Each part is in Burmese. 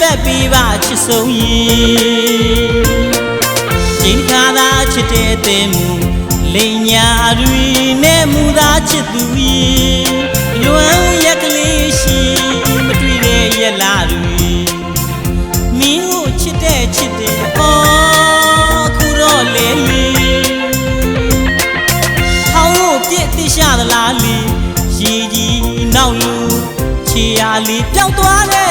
ပက်ပြီးပါချစ်ဆုံးရင်ကျင်းခါသာချစ်တဲ့တဲ့မူလိန်ညာတွေနဲ့မူသာချစ်သူရင်လွမ်းရက်ကလေးရှိမတွေ့တဲ့ရက်လာတွေမင်းကိုချစ်တဲ့ချစ်တဲ့အော်ခုတော့လေလေဟောင်းကိုပြစ်တိရှာသလားလီရီကြီးနောက်လူချီယာလီပြောင်းသွားတဲ့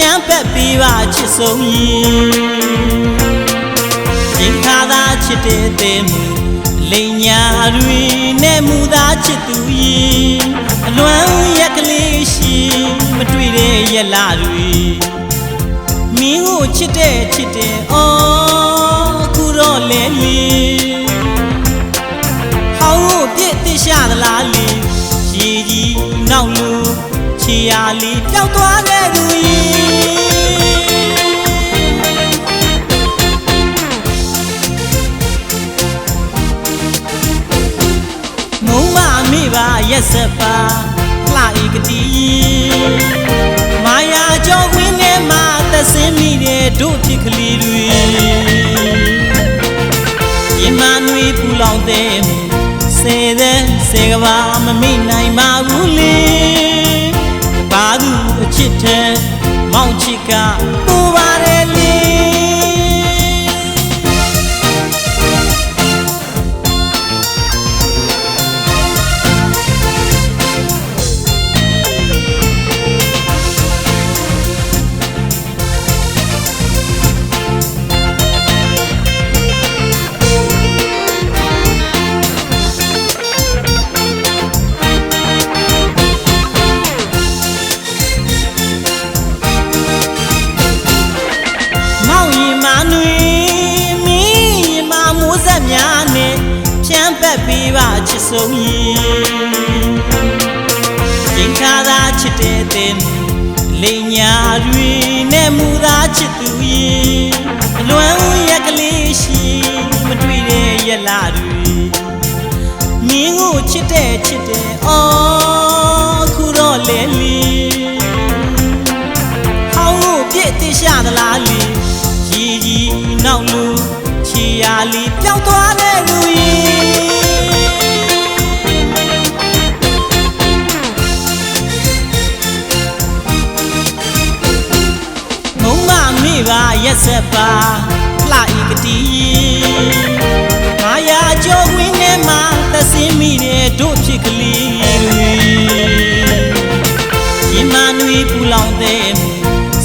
ချမ်းပက်ပြီးပါချစ်ဆုံးရင်ရင်ခါသာချစ်တဲ့တဲ့မူလိန်ညာတွေနဲ့မူသားချစ်သူရင်အလွမ်းရက်ကလေးရှိမတွေ့တဲ့ရက်လာတွေမင်းကိုချစ်တဲ့ချစ်တဲ့အော်အခုတော့လဲလေဟောင်းကိုပြစ်တိရှာသလားလေရေကြီးနောက်လူ ချီယာလီပျောက်သွားတဲ့သူရင်မုံမမိပါရက်ဆက်ပါလှဤကတိမာယာကြောခွင်းထဲမှာသက်စင်းမိတဲ့တို့ဖြစ်ကလေးတွေရင်မနွေပူလောင်တဲ့စေတဲ့စေကဘာမမိနိုင်ပါဘူးလေဘာ သူအချစ်တဲ့မောင်ချစ်ကပူပါ ဆုံးရင်ရင်ခါသာချစ်တဲ့တဲ့မူလိန်ညာတွေနဲ့မူသာချစ်သူရင်အလွမ်းရက်ကလေးရှိမတွေ့တဲ့ရက်လာတွေမင်းကိုချစ်တဲ့ချစ်တဲ့အော်ခုတော့လဲလေဟောင်းကိုပြည့်တိရှာသလားလီရီကြီးနောက်လူချီယာလီပျောက်သွားတဲ့လူ မိပါရက်ဆက်ပါလှဤကတိမာယာကြောဝင်းထဲမှာသစင်းမိတဲ့တို့ဖြစ်ကလေးဒီမနွေပူလောင်တဲ့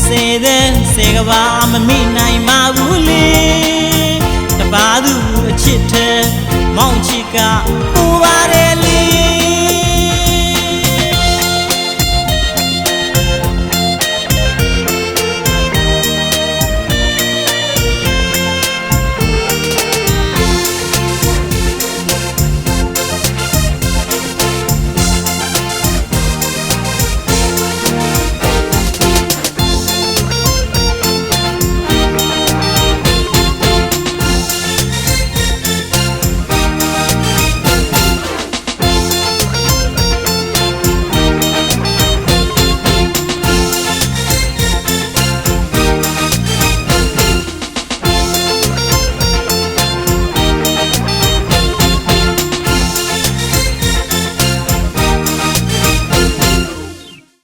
စေတဲ့စေကဘာမမိနိုင်ပါဘူးလေတပါးသူအချစ်ထဲမောင်ချစ်က